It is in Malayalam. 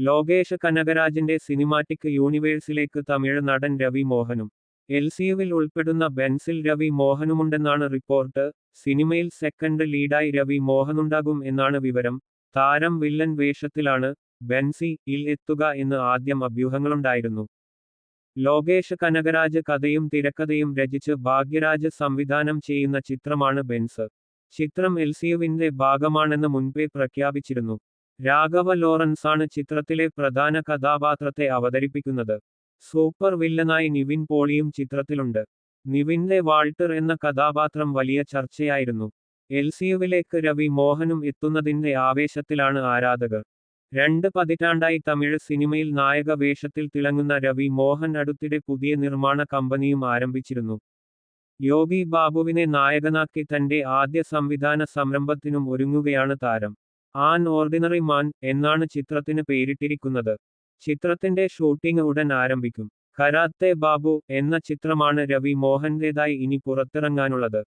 ലോകേഷ് കനകരാജിന്റെ സിനിമാറ്റിക് യൂണിവേഴ്സിലേക്ക് തമിഴ് നടൻ രവി മോഹനും. എൽ സിയുവിൽ ഉൾപ്പെടുന്ന ബെൻസിൽ രവി മോഹനുമുണ്ടെന്നാണ് റിപ്പോർട്ട്. സിനിമയിൽ സെക്കൻഡ് ലീഡായി രവി മോഹനുണ്ടാകും എന്നാണ് വിവരം. താരം വില്ലൻ വേഷത്തിലാണ് ബെൻസി ഇൽ എത്തുക എന്ന് ആദ്യം അഭ്യൂഹങ്ങളുണ്ടായിരുന്നു. ലോകേഷ് കനകരാജ് കഥയും തിരക്കഥയും രചിച്ച് ഭാഗ്യരാജ് സംവിധാനം ചെയ്യുന്ന ചിത്രമാണ് ബെൻസ്. ചിത്രം എൽസിയുവിന്റെ ഭാഗമാണെന്ന് മുൻപേ പ്രഖ്യാപിച്ചിരുന്നു. രാഘവ ലോറൻസാണ് ചിത്രത്തിലെ പ്രധാന കഥാപാത്രത്തെ അവതരിപ്പിക്കുന്നത്. സൂപ്പർ വില്ലനായി നിവിൻ പോളിയും ചിത്രത്തിലുണ്ട്. നിവിന്റെ വാൾട്ടർ എന്ന കഥാപാത്രം വലിയ ചർച്ചയായിരുന്നു. എൽസിയുവിലേക്ക് രവി മോഹനും എത്തുന്നതിന്റെ ആവേശത്തിലാണ് ആരാധകർ. രണ്ട് പതിറ്റാണ്ടായി തമിഴ് സിനിമയിൽ നായക വേഷത്തിൽ തിളങ്ങുന്ന രവി മോഹൻ അടുത്തിടെ പുതിയ നിർമ്മാണ കമ്പനിയും ആരംഭിച്ചിരുന്നു. യോഗി ബാബുവിനെ നായകനാക്കി തന്റെ ആദ്യ സംവിധാന സംരംഭത്തിനും ഒരുങ്ങുകയാണ് താരം. ആൻ ഓർഡിനറി മാൻ എന്നാണ് ചിത്രത്തിന് പേരിട്ടിരിക്കുന്നത്. ചിത്രത്തിന്റെ ഷൂട്ടിംഗ് ഉടൻ ആരംഭിക്കും. കരാത്തെ ബാബു എന്ന ചിത്രമാണ് രവി മോഹന്റേതായി ഇനി പുറത്തിറങ്ങാനുള്ളത്.